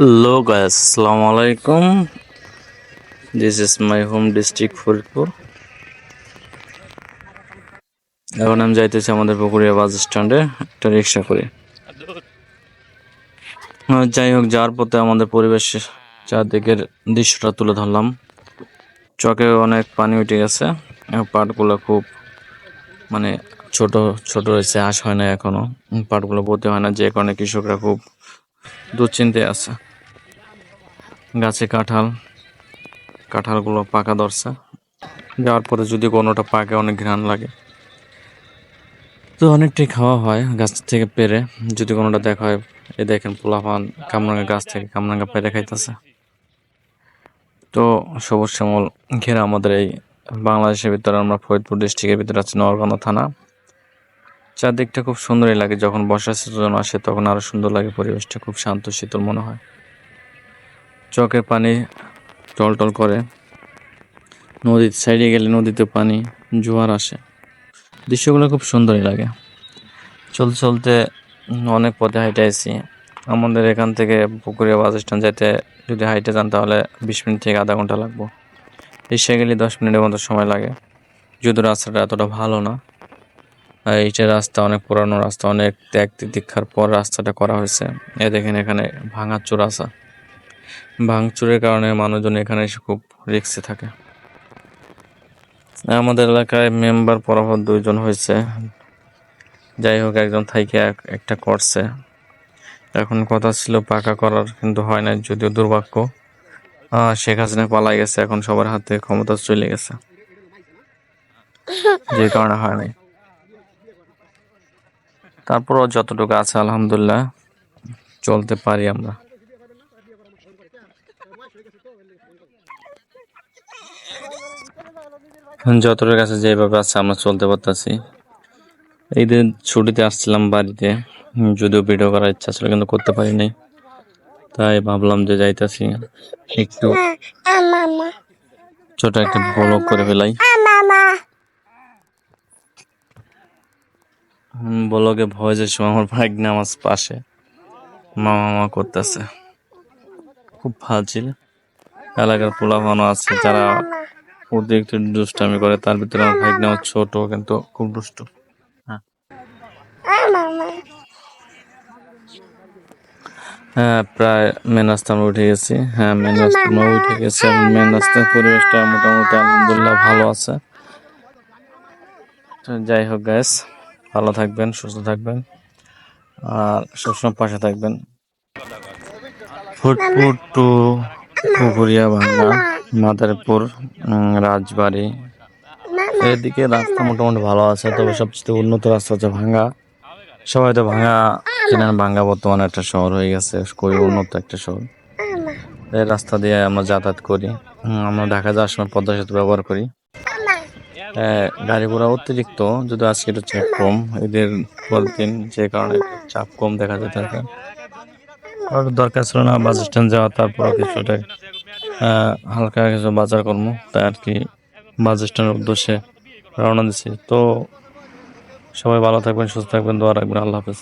Hello guys, Assalamu alaikum. This is my home district Faridpur এখন আমি যাইতেছি আমাদের পুকুরিয়া বাস স্ট্যান্ডে একটা রিক্সা করে। যাই হোক যাওয়ার পথে আমাদের পরিবেশ চারদিকের দৃশ্যটা তুলে ধরলাম। চকে অনেক পানি উঠে গেছে। পাটগুলো খুব মানে ছোট ছোট রয়েছে আশ হয় না এখনও। পাটগুলো বলতে হয় না যে কারণে কৃষকরা খুব দুশ্চিন্তায় আছে। গাছে কাঁঠাল। কাঁঠালগুলো পাকা দরসা যাওয়ার পরে যদি কোনোটা পাকে, অনেক ঘ্রাণ লাগে। তো অনেকটাই খাওয়া হয় গাছ থেকে পেরে। যদি কোনোটা দেখা হয় এ দেখেন পোলাপান কামরাঙ্গা গাছ থেকে কামরাঙ্গা পেরে খাইতেছে। তো সবুজ শ্যামল ঘেরা আমাদের এই বাংলাদেশের ভিতরে, আমরা ফরিদপুর ডিস্ট্রিক্টের ভিতরে আছে নরগাঁও থানা। চারদিকটা খুব সুন্দরই লাগে, যখন বর্ষা সিজন আসে, তখন আরও সুন্দর লাগে, পরিবেশটা খুব শান্ত, শীতল মনে হয়। চকের পানি টলটল করে। নদীর সাইডে গেলে নদীতে পানি, জোয়ার আসে। দৃশ্যগুলো খুব সুন্দরই লাগে। চলতে চলতে অনেক পথে হাইটে আইছি। আমাদের এখান থেকে পুকুরে বাস স্ট্যান্ড যেতে যদি হাইটে যান তাহলে বিশ মিনিট থেকে আধা ঘণ্টা লাগবো। রিক্সা গেলে দশ মিনিটের মতো সময় লাগে। যদিও রাস্তাটা এতটা ভালো না এইটা রাস্তা অনেক পুরানো রাস্তা, অনেক ত্যাগ দীক্ষার পর রাস্তাটা করা হয়েছে। এ দেখেন এখানে ভাঙাচোর আছে। ভাঙচুরের কারণে মানুষজন এখানে এসে খুব রিক্সে থাকে। আমাদের এলাকায় মেম্বার পরপর দুইজন হয়েছে। যাই হোক, একজন থাইকে এক- একটা করছে। এখন কথা ছিল পাকা করার, কিন্তু হয় না যদিও দুর্ভাগ্য। শেখ হাসিনা পালাই গেছে, এখন সবার হাতে ক্ষমতা চলে গেছে। যে কারণে হয় নাই। তারপরও যতটুকু আছে, আলহামদুলিল্লাহ, চলতে পারি আমরা। যতটুকু কাছে যেভাবে আছে আমরা চলতে পারতেছি। দিন ছুটিতে আসছিলাম বাড়িতে, যদিও ভিডিও করার ইচ্ছা ছিল, কিন্তু করতে পারিনি। তাই ভাবলাম যে যাইতাছি একটু ছোট একটা ব্লগ করে ফেলাই। ব্লগে ভয়েসের সময় আমার ভাই নামাজ পাশে মামা মামা করতেছে। খুব ভালো ছিল এলাকার পোলাপানো আছে যারা অতিরিক্ত দুষ্টামি করে, তার ভিতরে আমার ভাই নামাজ ছোট, কিন্তু খুব দুষ্ট। হ্যাঁ। হ্যাঁ প্রায় মেন রাস্তা আমরা উঠে গেছি। হ্যাঁ মেন রাস্তা আমরা উঠে গেছি মেন রাস্তার পরিবেশটা মোটামুটি আলহামদুলিল্লাহ ভালো আছে। যাই হোক গ্যাস ভালো থাকবেন, সুস্থ থাকবেন, আর সবসময় পাশে থাকবেন। ফুটফুট টু পুকুরিয়া ভাঙ্গা মাদারীপুর রাজবাড়ি। এদিকে রাস্তা মোটামুটি ভালো আছে, তবে সবচেয়ে উন্নত রাস্তা হচ্ছে ভাঙ্গা। সবাই তো ভাঙ্গা চেনেন ভাঙ্গা বর্তমানে একটা শহর হয়ে গেছে, খুবই উন্নত একটা শহর। এই রাস্তা দিয়ে আমরা যাতায়াত করি আমরা ঢাকা যাওয়ার সময় পদ্মা সেতু ব্যবহার করি। গাড়ি ঘোড়া অতিরিক্ত, যদি আজকে একটু চাপ কম এদের দিন যে কারণে চাপ কম দেখা যেতে থাকে দরকার ছিল না, বাস স্ট্যান্ড যাওয়া, তারপর কিছুটা হালকা কিছু বাজার কর্ম তাই আর কি বাস স্ট্যান্ডের উদ্দেশ্যে রওনা দিছি। তো সবাই ভালো থাকবেন, সুস্থ থাকবেন, দোয়া রাখবেন, আল্লাহ হাফেজ।